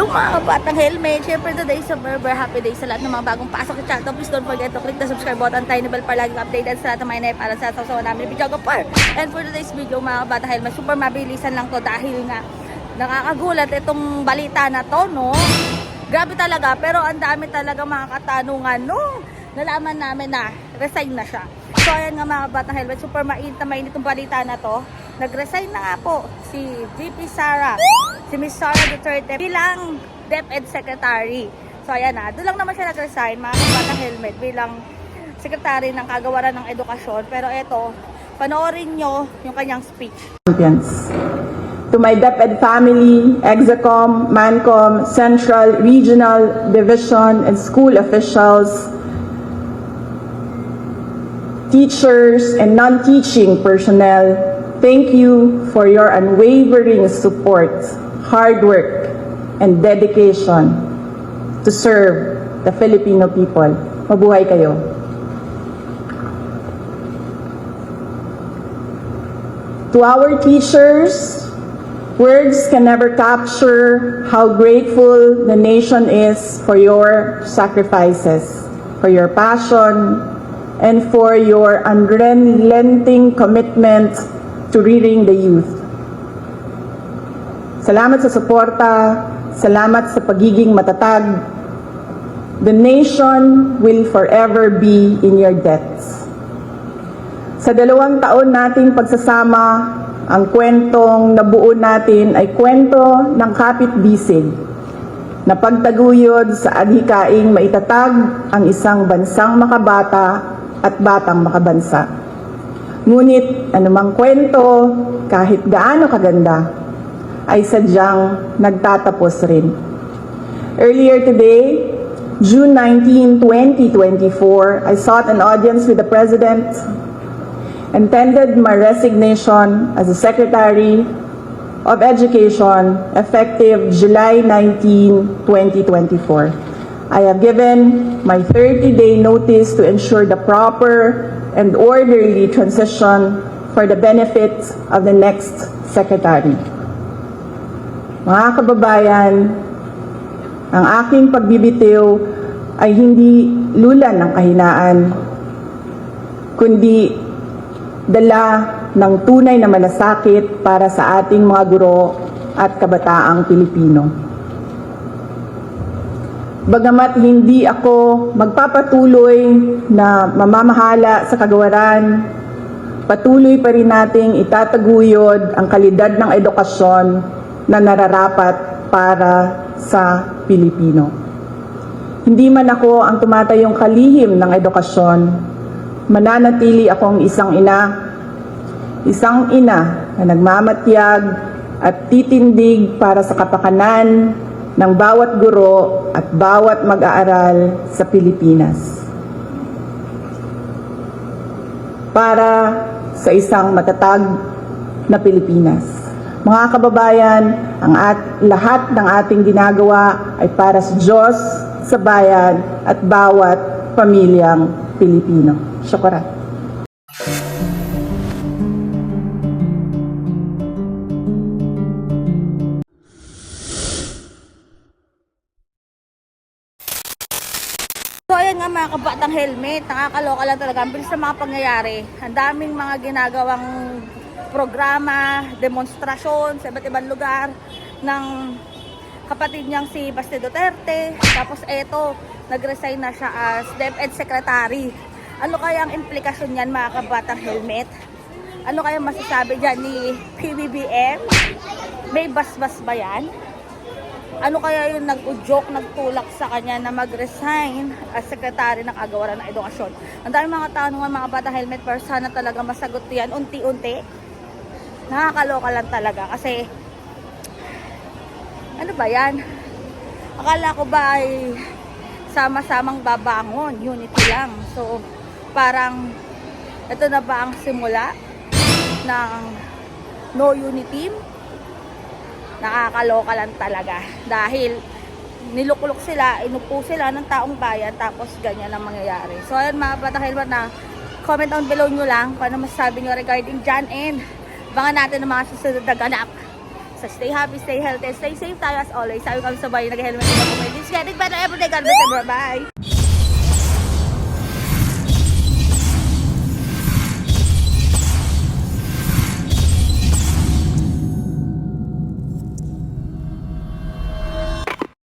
Yung mga batang helmet, syempre is a very, very happy day sa lahat ng mga bagong pasok sa channel. Please don't forget to click the subscribe button, tiny bell para laging updated sa lahat ng mga inay para sa sasawa namin ni Pijago Par. And for today's video, mga batang helmet, super mabilisan lang to dahil nga nakakagulat itong balita na to, no? Grabe talaga, pero ang dami talaga mga katanungan nung nalaman namin na resign na siya. So ayan nga mga batang helmet, super mainit na mainit itong balita na to. Nag-resign na nga po si VP Sara, si Miss Sara Duterte bilang DepEd Secretary. So ayan na, doon lang naman siya nag-resign mga batang helmet bilang Secretary ng Kagawaran ng Edukasyon. Pero eto, panoorin nyo yung kanyang speech. To my DepEd family, Exacom, Mancom, Central, Regional, Division, and school officials, teachers, and non-teaching personnel, thank you for your unwavering support, hard work, and dedication to serve the Filipino people. Mabuhay kayo. To our teachers, words can never capture how grateful the nation is for your sacrifices, for your passion, and for your unrelenting commitment to rearing the youth. Salamat sa suporta, salamat sa pagiging matatag. The nation will forever be in your debts. Sa dalawang taon nating pagsasama, ang kwentong nabuo natin ay kwento ng kapit-bisig na pagtaguyod sa adhikaing maitatag ang isang bansang makabata at batang makabansa. Ngunit anumang kwento, kahit gaano kaganda, ay sadyang nagtatapos rin. Earlier today, June 19, 2024, I sought an audience with the President and tendered my resignation as the Secretary of Education effective July 19, 2024. I have given my 30-day notice to ensure the proper and orderly transition for the benefit of the next Secretary. Mga kababayan, ang aking pagbibitiw ay hindi lulan ng kahinaan, kundi dala ng tunay na malasakit para sa ating mga guro at kabataang Pilipino. Bagamat hindi ako magpapatuloy na mamamahala sa kagawaran, patuloy pa rin nating itataguyod ang kalidad ng edukasyon na nararapat para sa Pilipino. Hindi man ako ang tumatayong kalihim ng edukasyon, mananatili akong isang ina, isang ina na nagmamatyag at titindig para sa kapakanan ng bawat guro at bawat mag-aaral sa Pilipinas. Para sa isang matatag na Pilipinas. Mga kababayan, ang at, lahat ng ating ginagawa ay para sa Diyos, sa bayan at bawat pamilyang Pilipino. Syukuran. So ayan nga mga kabatang helmet, nakakaloka lang talaga. Ang bilis ng mga pangyayari. Ang daming mga ginagawang programa, demonstrasyon sa iba't ibang lugar ng kapatid niyang si Baste Duterte. Tapos eto, nag-resign na siya as DepEd Secretary. Ano kaya ang implikasyon niyan mga kabatang helmet? Ano kaya masasabi dyan ni PBBM? May basbas ba yan? Ano kaya yung nag-udyok, nagtulak sa kanya na mag-resign as secretary ng agawaran ng edukasyon. Ang dami mga tanungan mga bata helmet pero sana talaga masagot yan unti-unti. Nakakaloka lang talaga kasi ano ba yan? Akala ko ba ay sama-samang babangon, unity lang. So parang ito na ba ang simula ng no unity nakakaloka lang talaga dahil nilukulok sila, inupo sila ng taong bayan tapos ganyan ang mangyayari. So ayun mga batang helmet na comment down below nyo lang kung ano masasabi nyo regarding dyan and bangan natin ang mga susunod na ganap So stay happy, stay healthy, stay safe tayo as always. Sabi kami sa bayo, nag-helmet na po. It's getting better every day. God bless everyone. Bye!